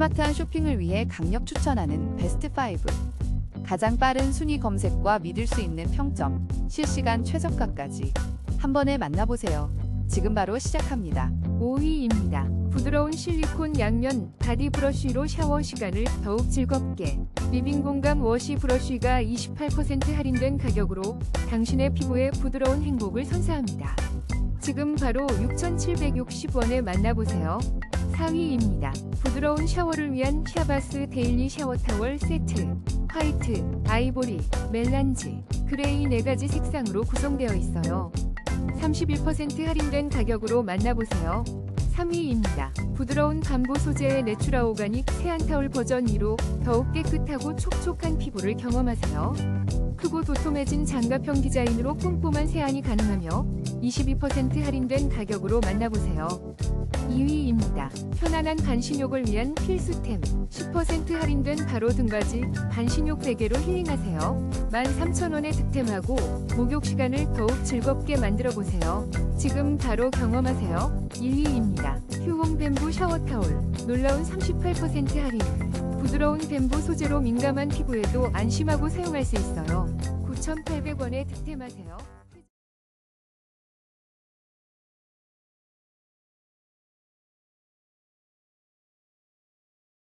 스마트한 쇼핑을 위해 강력 추천하는 베스트 5. 가장 빠른 순위 검색과 믿을 수 있는 평점, 실시간 최저가까지 한 번에 만나보세요. 지금 바로 시작합니다. 5위입니다. 부드러운 실리콘 양면 바디 브러쉬로 샤워 시간을 더욱 즐겁게 리빙 공감 워시 브러쉬가 28% 할인된 가격으로 당신의 피부에 부드러운 행복을 선사합니다. 지금 바로 6,760원에 만나보세요. 4위입니다. 부드러운 샤워를 위한 샤바스 데일리 샤워 타월 세트. 화이트, 아이보리, 멜란지, 그레이 4가지 색상으로 구성되어 있어요. 31% 할인된 가격으로 만나보세요. 3위입니다. 부드러운 밤보 소재의 내추라 오가닉 세안타올 버전 2로 더욱 깨끗하고 촉촉한 피부를 경험하세요. 크고 도톰해진 장갑형 디자인으로 꼼꼼한 세안이 가능하며 22% 할인된 가격으로 만나보세요. 2위입니다. 편안한 반신욕을 위한 필수템 10% 할인된 바로 등받이 반신욕 베개로 힐링하세요. 13,000원에 득템하고 목욕 시간을 더욱 즐겁게 만들어 보세요. 지금 바로 경험하세요. 1위입니다. 휴홈 뱀부 샤워 타올 놀라운 38% 할인. 부드러운 뱀부 소재로 민감한 피부에도 안심하고 사용할 수 있어요. 9,800원에 득템하세요.